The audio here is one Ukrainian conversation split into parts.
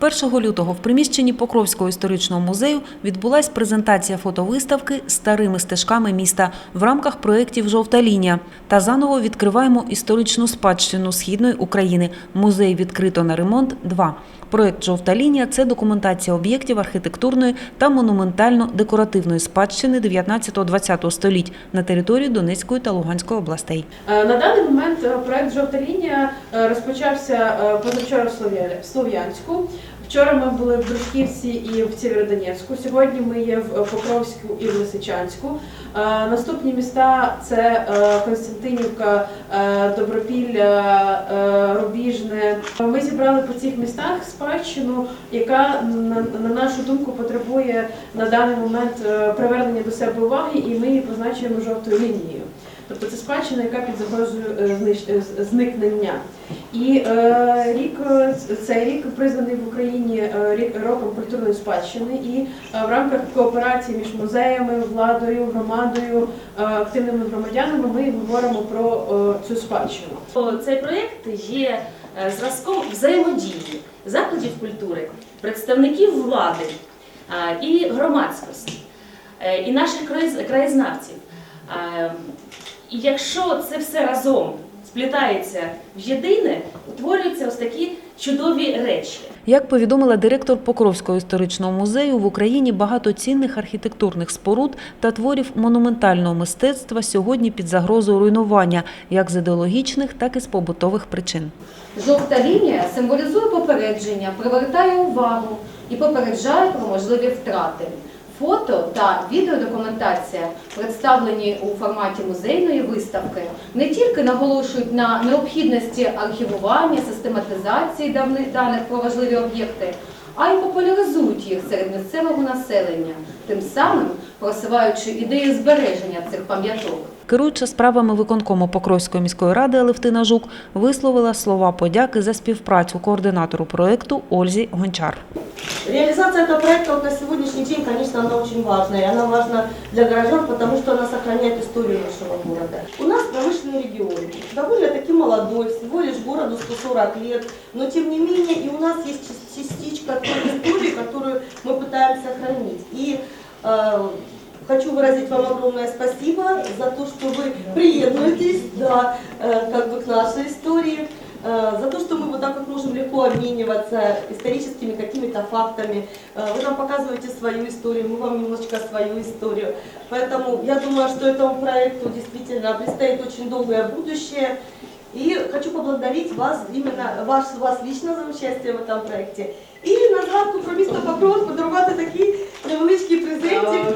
1 лютого в приміщенні Покровського історичного музею відбулась презентація фотовиставки старими стежками міста в рамках проєктів Жовта лінія та заново відкриваємо історичну спадщину східної України. Музей відкрито на ремонт. 2 Проєкт Жовта лінія це документація об'єктів архітектурної та монументально-декоративної спадщини 19-20 століть на території Донецької та Луганської областей. Е, На даний момент е, проект Жовта лінія е, розпочався позавчора в Слов'янську. Вчора ми були в Дружківці і в Сєвєродонецьку. Сьогодні ми є в Покровську і в Лисичанську. Е, Наступні міста це е, Константинівка, е, Добропілля, Рубіжне. Ми зібрали по цих містах спадщину, яка на, на нашу думку потребує на даний момент привернення до себе уваги, і ми її позначуємо жовтою лінією. Тобто це спадщина, яка під загрозою е, е, зникнення. І е, рік е, цей рік призваний в Україні рік роком культурної спадщини. І в рамках кооперації між музеями, владою, громадою, активними громадянами ми говоримо про цю спадщину. Цей проєкт є зразком взаємодії закладів культури, представників влади і громадськості, і наших краєзнавців. І якщо це все разом сплітається в єдине, утворюються ось такі чудові речі. Як повідомила директор Покровського історичного музею, в Україні багато цінних архітектурних споруд та творів монументального мистецтва сьогодні під загрозою руйнування, як з ідеологічних, так і з побутових причин. Жовта лінія символізує попередження, привертає увагу і попереджає про можливі втрати. Фото та відеодокументація, представлені у форматі музейної виставки, не тільки наголошують на необхідності архівування, систематизації даних про важливі об'єкти, а й популяризують їх серед місцевого населення, тим самим просуваючи ідею збереження цих пам'яток. Керуюча справами виконкому Покровської міської ради Алевтина Жук висловила слова подяки за співпрацю координатору проекту Ользі Гончар. Реализация этого проекта вот на сегодняшний день, конечно, она очень важная. И она важна для горожан, потому что она сохраняет историю нашего города. У нас промышленный регион, довольно-таки молодой, всего лишь городу 140 лет, но тем не менее и у нас есть част- частичка той истории, которую мы пытаемся сохранить. И э, Хочу выразить вам огромное спасибо за то, что вы приедете да, э, как бы к нашей истории, э, за то, что мы вот так вот можем легко обмениваться историческими какими-то фактами. Э, Вы нам показываете свою историю, мы вам немножечко свою историю. Поэтому я думаю, что этому проекту действительно предстоит очень долгое будущее. И хочу поблагодарить вас, именно вас, вас лично за участие в этом проекте. І на згадку про місто Покров подарувати.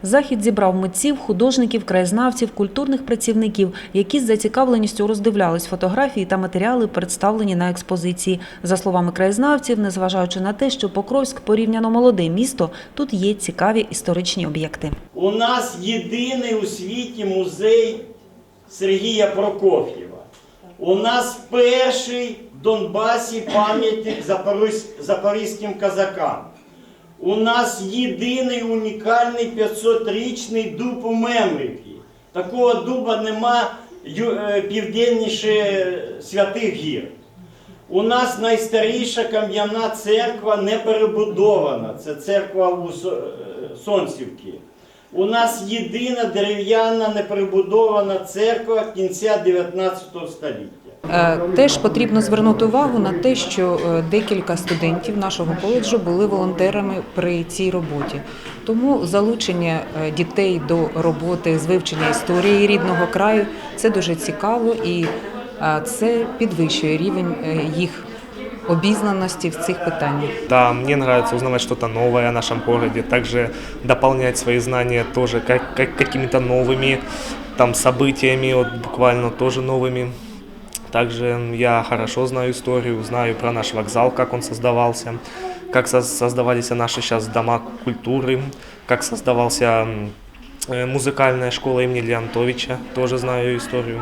Захід зібрав митців, художників, краєзнавців, культурних працівників, які з зацікавленістю роздивлялись фотографії та матеріали, представлені на експозиції. За словами краєзнавців, незважаючи на те, що Покровськ порівняно молоде місто, тут є цікаві історичні об'єкти. У нас єдиний у світі музей Сергія Прокоф'єва. У нас перший в Донбасі пам'ятник Запорізь- запорізьким казакам. У нас єдиний унікальний 500-річний дуб у Мемрики. Такого дуба нема е, південніше святих гір. У нас найстаріша кам'яна церква не перебудована. Це церква у е, Сонцівки. У нас єдина дерев'яна неперебудована церква кінця 19 століття. Е, Теж потрібно звернути увагу на те, що е, декілька студентів нашого коледжу були волонтерами при цій роботі. Тому залучення е, дітей до роботи з вивчення історії рідного краю це дуже цікаво і це підвищує рівень їх обізнаності в цих питаннях. Да, мне нравится узнавать что-то новое о нашем городе, также дополнять свои знания тоже как, как какими-то новыми там событиями, вот буквально тоже новыми. Также я хорошо знаю историю, знаю про наш вокзал, как он создавался, как со- создавались наши сейчас дома культуры, как создавался э, музыкальная школа имени Леонтовича, тоже знаю историю.